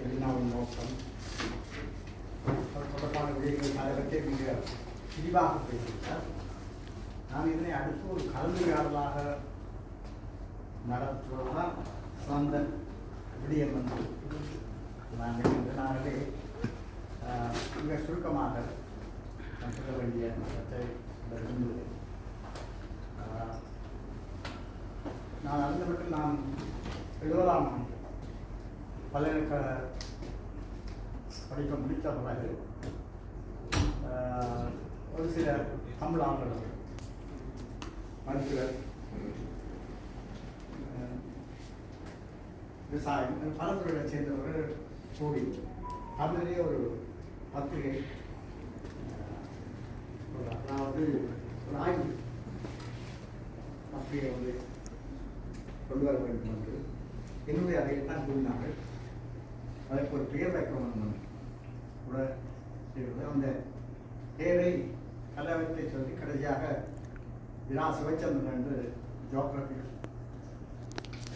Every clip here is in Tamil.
எலினாவின் நோக்கம் அது தொடர்பான விடயங்கள் அதை மிக விரிவாக பேசியிருக்கார் நான் இதனை அடுத்து ஒரு கலந்துரையாடலாக நடத்துவதுதான் சொந்த விடயம் என்று நான் நினைக்கின்றேன் மிக சுருக்கமாக நான் சொல்ல வேண்டிய நோக்கத்தை விரும்புகிறேன் ஆஹ், நான் அறிந்தவற்றில் நான் எழுபதாம் ஆண்டு பல்கலைக்கழக படிப்பை முடித்த பிறகு ஒரு சில தமிழ் ஆண்டவர்கள் மருத்துவர் விவசாயம் பல துறைகளை சேர்ந்தவர்கள் கூடி தமிழிலே ஒரு பத்திரிகை அதாவது ஒரு ஆய்வு பத்திரிகை வந்து கொண்டு வர வேண்டும் என்று என்னுடைய அதை தான் கூறினார்கள். அதுக்கு ஒரு பெயர் வைக்கணும் கூட இருந்தது. அந்த பேரை கலவரத்தை சொல்லி கடைசியாக வினா சிவச்சந்திரன் என்று ஜோக்ரபி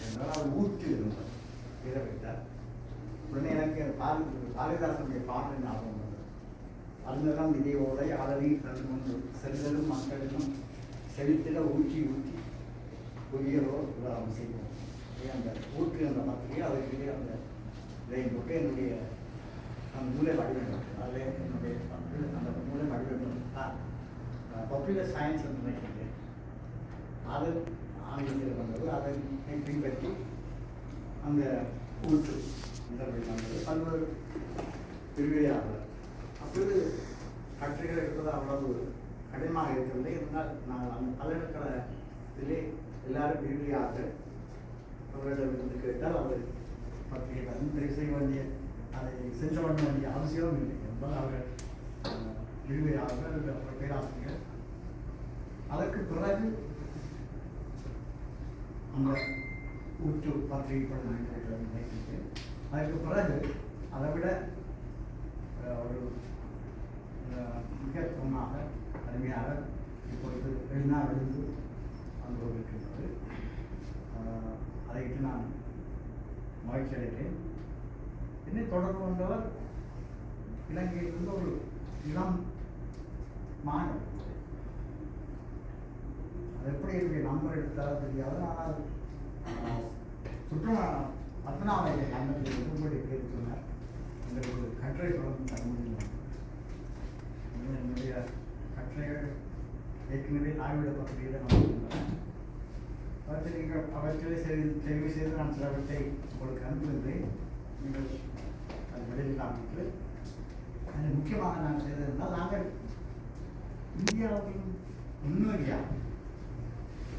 என்றால் அவர் ஊற்றி இருந்தார் பேரை வைத்தார் உடனே எனக்கு பாரதி பாரதிதாசனுடைய பாடல் ஞாபகம் வந்தது அருந்தரம் இதையோட அலறி கண்டு கொண்டு செல்வரும் மக்களிலும் செழித்திட ஊற்றி ஊற்றி புதியதோ அவங்க செய்வோம் அந்த ஊற்று அந்த பத்திரிகை அதற்கு அந்த இதை போட்டு என்னுடைய அந்த மூளை வடிவேண்டும் அதில் என்னுடைய அந்த மூளை வடிவம் பாப்புலர் சயின்ஸ் என்று நினைக்கிறேன். அது ஆங்கிலத்தில் வந்தது. அதை பின்பற்றி அந்த ஊற்று இதழ்கள் வந்தது. பல்வேறு விரிவையாக அப்போது கட்டுரைகள் எடுப்பது அவ்வளவு கடினமாக இருக்கவில்லை. இருந்தால் நான் அந்த பல்கலைக்கழகத்திலே எல்லாரும் விரிவையாக அவர்களிடமிருந்து கேட்டால் அவர் பத்திரிகை வந்து செய்ய வேண்டிய அதை செஞ்ச வேண்டிய அவசியமும் இல்லை. என்பது அவர்கள் விடுவையாளர்கள் பேராசிரியர். அதற்கு பிறகு அந்த ஊற்று பத்திரிகை படம் அதற்கு பிறகு அதை விட ஒரு அஹ், மிக பொண்ணாக அருமையாக இப்பொழுது வெளிநா விழுந்து வந்து கொண்டிருக்கின்றது அஹ், நான் மகிழ்ச்சி அடைகிறேன் என்னை தொடர்பு கொண்டவர் இலங்கையிலிருந்து ஒரு இளம் மாணவர் அது எப்படி என்னுடைய நம்பர் எடுத்தாலும் தெரியாது. ஆனால் சுற்றுலா பத்மநாபைய கண்டத்தில் இருக்கும்படி பேர் சொன்னார். எங்களுக்கு ஒரு கட்டுரை தொடர்ந்து தர முடியும்? என்னுடைய கட்டுரைகள் ஏற்கனவே ஆய்விட பகுதியில் நான் நீங்கள் அவற்றை செய்து தெரிவு செய்து நான் சிலவற்றை உங்களுக்கு அனுப்பியிருந்தேன் நீங்கள் அது வெளியிடாமல் அதில் முக்கியமாக நான் செய்ததுனால் நாங்கள் இந்தியாவின் முன்னோடியா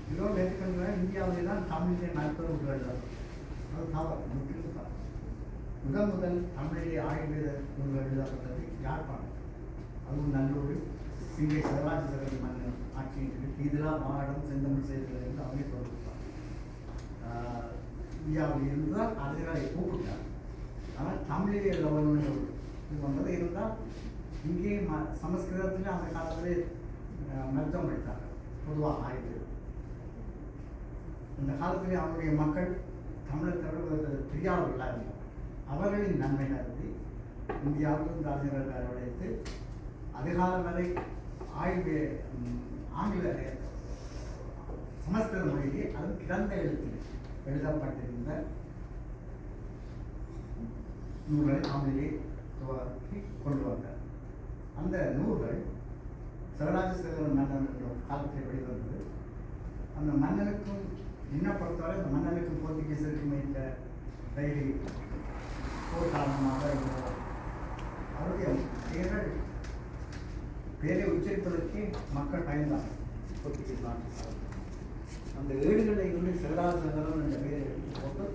இதோடு ஏற்றுக்கொள்ள இந்தியாவிலே தான் தமிழிலே மருத்துவ நூல்கள் அது தவறு முற்றிலும் தவறு முதல் முதல் தமிழிலே ஆயுர்வேத நூல் எழுதப்பட்டது யாழ்ப்பாணம் அதுவும் நல்லூர் இங்கே சிவராஜ சகதி மன்னன் ஆட்சியின் இதெல்லாம் மாவட்டம் செந்தமிழ் செய்திகள் என்று அவரே சொல்லியிருப்பார் இந்தியாவில் இருந்தால் அறிஞர்களை கூப்பிட்டார் ஆனால் தமிழிலே எழுதவர்கள் இது வந்தது இருந்தால் இங்கே ம சமஸ்கிருதத்தில் அந்த காலத்திலே மருத்துவம் படித்தார்கள். பொதுவாக ஆய்வு. இந்த காலத்திலே அவருடைய மக்கள் தமிழை தவிர தெரியாதவர்களாக இருந்தார் அவர்களின் நன்மை கருதி இந்தியாவிலிருந்து அறிஞர்கள் வரவழைத்து அதிகாலம் வரை ஆய்வு ஆங்கில ஆங்கில சமஸ்கிருத மொழியிலே அது கிடந்த எழுத்தில் எழுதப்பட்டிருந்த நூல்களை தமிழிலே கொண்டு வந்தார். அந்த நூல்கள் சிவராஜ சேகரன் மன்னன் என்ற காலத்தில் வெளிவந்தது. அந்த மன்னனுக்கும் என்ன பொறுத்தவரை அந்த மன்னனுக்கும் போர்த்துகீசருக்கும் இந்த டைரி போர் காரணமாக அவருடைய பேரல் பேரை உச்சரிப்பதற்கே மக்கள் பயந்தாங்க போர்த்துகீஸ் நாட்டுக்காரர்கள் அந்த வீடுகளை வந்து இருந்து சிவராஜநகரம் என்ற பெயரை போட்டு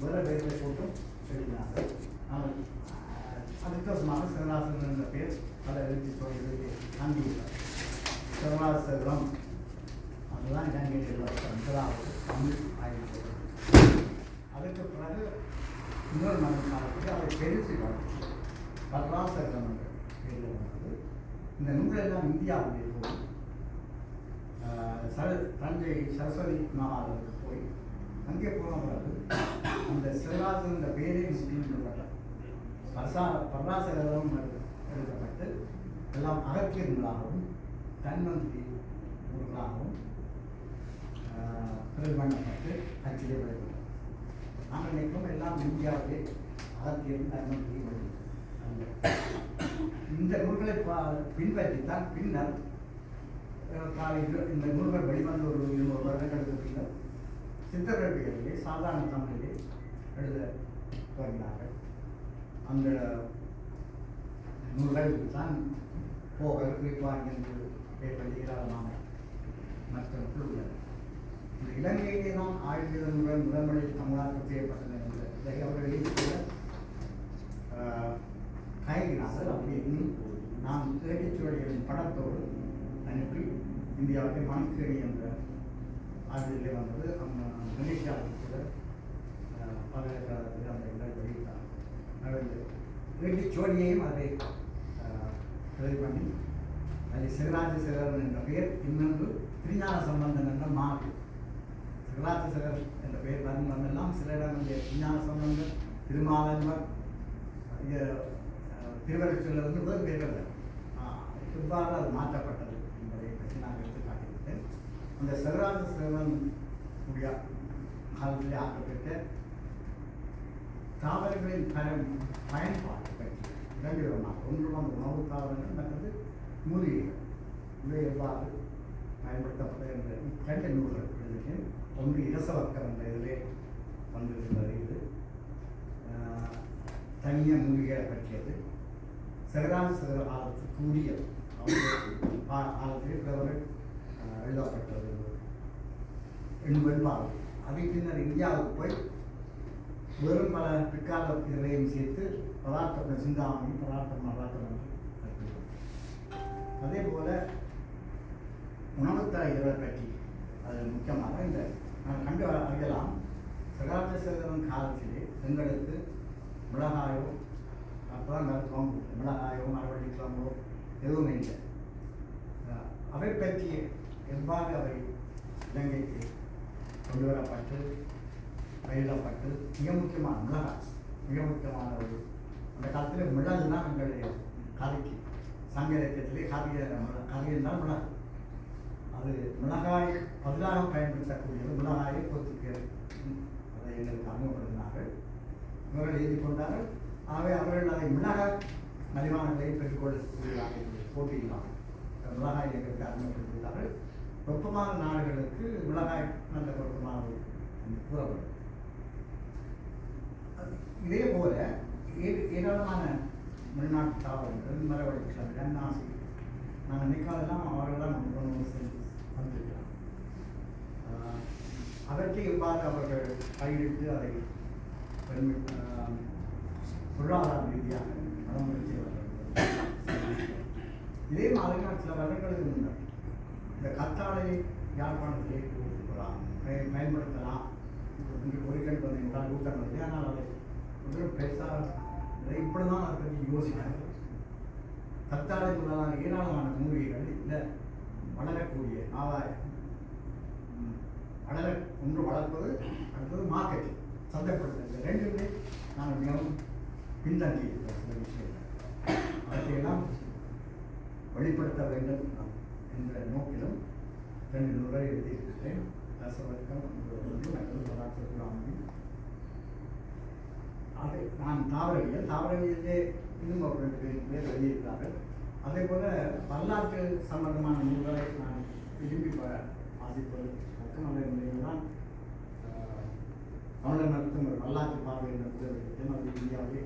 வேற பெயர்களை போட்டு எழுதினாங்க ஆனால் அஹ், அதுக்கப்புறமாக சிவராசன் என்ற பெயர் பல எழுதி சொல்லி காண்பிக்கிறார் சிவராசரம் அதுதான் இலங்கையில் உள்ள தமிழ் ஆய்வு அதுக்கு பிறகு இன்னொரு மன்னன் காலத்துக்கு அதை பெருசு வளர்ச்சி வரலாசரம் என்ற பெயரில் வந்தது. இந்த நூலெல்லாம் இந்தியாவில் இருக்கும் ஆஹ் சர தஞ்சை சரஸ்வதி மாநாடுக்கு போய் அங்கே போனவர்கள் அந்த சிவராஜன் பேரின் பெயரே பரசா பராசரம் எழுதப்பட்டு எல்லாம் அகத்தியர்களாகவும் நூலாகவும் தன்வந்தி நூல்களாகவும் பிறகு பண்ணப்பட்டு அச்சிலே வெளியிட்டோம் நாங்கள் நினைக்கிறோம் எல்லாம் இந்தியாவிலே அகத்தியம் தன்வந்தி இந்த நூல்களை பா- பின்பற்றித்தான் பின்னர் இந்த நூல்கள் வெளிவந்த ஒரு இருநூறு வருடங்களுக்கு பின்னர் சித்தரபிகளிலே சாதாரண தமிழிலே எழுத துவங்கினார்கள் அந்த நூல்கள் தான் போகல் குறிப்பாக என்று ஏற்பட்ட ஏராளமான மற்ற குழுக்கள் இந்த இலங்கையிலே தான் ஆயுத நூல்கள் முதன்முறையில் தமிழாக்கம் செய்யப்பட்டன என்ற இதை கூட எழுதிய அப்படி அப்படின்னு நாம் தேடிச்சுவடிகளின் படத்தோடு அனுப்பி இந்தியாவுக்கு மணிக்கணி என்ற ஆசிரியர்களே வந்தது நம்ம மலேசியாவுக்கு கூட பல்கலைக்கழகத்தில் அந்த இதழ் வெளியிட்டார் நடந்து வேட்டிச்சோடியையும் அதை அஹ், பண்ணி அதில் சிவராஜ சிவரன் என்ற பெயர் இன்னொன்று திருஞான சம்பந்தன் என்ற மாறு சிவராஜ சிவர் என்ற பெயர் வரும் வந்தெல்லாம் சில இடங்களில் திருஞான சம்பந்தன் திருமாலன்வர் இங்கே திருவள்ளுவரிலிருந்து முதல் பேர்கள் இவ்வாறு அது மாற்றப்பட்டது என்பதை நான் எடுத்து காட்டியிருக்கேன் அந்த செல்வராஜ செல்வன் உடைய காலத்தில் ஆக்கப்பட்ட தாவரங்களின் பயன் பயன்பாடு பற்றி இரண்டு விதமாக. ஒன்று வந்து உணவு தாவரங்கள் மற்றது மூலிகைகள். இவை எவ்வாறு பயன்படுத்தப்பட்டது என்ற இரண்டு நூல்கள் எழுதினேன் ஒன்று இரசவர்க்கம் என்ற இதிலே வந்திருந்தது இது தனிய மூலிகையை பற்றியது. சிவராஜ சிவர காலத்துக்கு உரியது. அவருடைய கா- காலத்தில் பிறவர்கள் ஆஹ், எழுதப்பட்டது அதை பின்னர் இந்தியாவுக்கு போய் வெறும் பல பிற்கால இதழையும் சேர்த்து பதார்த்த சிந்தாமணி பதார்த்தம் பதார்த்தம் அதே போல உணவுத்தர இதழை பற்றி அது முக்கியமாக இந்த நான் கண்டு அறியலாம் சகாப்தசேகரன் காலத்திலே எங்களுக்கு மிளகாயோ அப்போ தான் மிளகாயோ மரவள்ளி கிழமோ எதுவுமே இல்லை. அவை பற்றிய எவ்வாறு அவை இலங்கைக்கு கொண்டு வரப்பட்டு பயிரிடப்பட்டு மிக முக்கியமான மிளகாய் மிக முக்கியமான ஒரு அந்த காலத்தில் மிளகு தான் எங்களுடைய கதைக்கு சங்க இலக்கியத்திலே காவிய கதை என்றால் மிளகு. அது மிளகாய் பதிலாக பயன்படுத்தக்கூடியது மிளகாயை கொத்துக்கிறது. அதை எங்களுக்கு அறிமுகப்படுத்தினார்கள். இவர்கள் எழுதி கொண்டார்கள். ஆகவே அவர்கள் அதை மிளகாய் மலிவானங்களை பெற்றுக்கொள்ளக்கூடியதாக போட்டியிடலாம் மிளகாய் எங்களுக்கு அறிமுகப்படுத்தினார்கள் வெப்பமான நாடுகளுக்கு மிளகாய் நல்ல பொருத்தமானது கூறப்படும். இதே போல ஏராளமான வெளிநாட்டு தாவரங்கள் மரவழிக்கலாம் தென்னாசி நாங்கள் நினைக்காதெல்லாம் அவர்கள் தான் உணவு வந்து செஞ்சு வந்திருக்கிறாங்க. ஆஹ் எவ்வாறு அவர்கள் பயிரிட்டு அதை பொருளாதார ரீதியாக நடைமுறை இதே மாதிரி சில வருடங்களுக்கு முன்னாடி இந்த கத்தாழை யாழ்ப்பாணத்திலே பயன் பயன்படுத்தலாம். இன்று பொறிகள் பார்த்தீங்கன்னா ஊட்டம் வந்து ஆனால் அதை முதல் பெருசாக இப்படி தான் அதை பற்றி யோசிக்கிறாங்க கத்தாழை முதலான ஏராளமான மூலிகைகள் இல்லை வளரக்கூடிய ஆதாயம். ம், வளர ஒன்று வளர்ப்பது அடுத்தது மார்க்கெட்டிங் சந்தைப்படுத்துறது ரெண்டுமே நாங்கள் மிகவும் பின்தங்கி இருக்கிறோம் சில விஷயங்கள். அவற்றையெல்லாம் வெளிப்படுத்த வேண்டும் என்ற நோக்கிலும் ரெண்டு நூலை எழுதியிருக்கிறேன். ரசவர்க்கம் ஒன்று மற்றது அதை நான் தாவரவியல் தாவரவியலே இன்னும் ஒரு ரெண்டு பேர் பேர் எழுதியிருக்கிறார்கள். அதே போல வரலாற்று சம்பந்தமான நூல்களை நான் விரும்பி ப- வாசிப்பது பக்கம் அதே முறையில் தமிழர் நடத்தும் ஒரு வரலாற்று பார்வை நடத்தும் புத்தகத்தை அது இந்தியாவிலே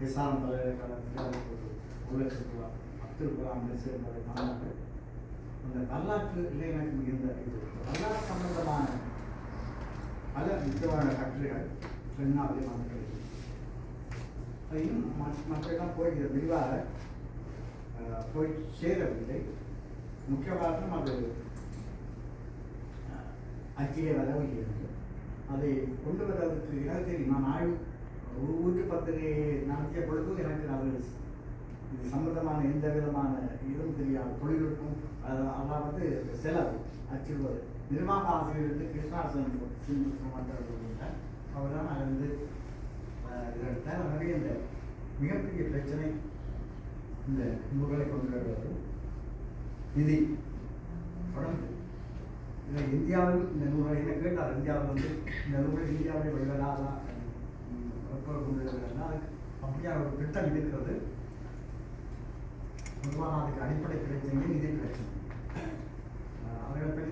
விசாரம் பல்கலைக்கழகத்தில் அதுக்கு ஒரு ஒரு அப்துல் கலாம் சேர்ந்ததை காணாங்க அந்த வரலாற்று இல்லை எனக்கு மிகுந்த இது வரலாற்று சம்பந்தமான பல முக்கியமான கட்டுரைகள் சென்னாவிலே வந்து அது மற்றெல்லாம் போய் இதை விரிவாக போய் சேரவில்லை. முக்கிய காரணம் அது அஹ், அச்சிலே வரவில்லை. அதை கொண்டு வருவதற்கு எனக்கு தெரியும். நான் ஆய்வு ஊற்று பத்திரிகை நடத்திய பொழுது எனக்கு நல்லது இது சம்பந்தமான எந்த விதமான இதுவும் தெரியாது. தொழில்நுட்பம் அதெல்லாம் வந்து செலவு அச்சிடுவது நிர்வாக ஆசிரியர் வந்து கிருஷ்ணாசன் அவர் தான் அது வந்து இதை எடுத்தார். இந்த மிகப்பெரிய பிரச்சனை இந்த நூல்களை கொண்டு வருவது. நிதி. தொடர்ந்து. இல்லை இந்தியாவில் இந்த நூலை என்ன கேட்டார் இந்தியாவில் வந்து இந்த நூல் இந்தியாவுடைய வெளிவராக அப்படியா ஒரு திட்டம் இருக்கிறது பொதுவாக அதுக்கு அடிப்படை பிரச்சனையே நிதி பிரச்சனை அவர்களை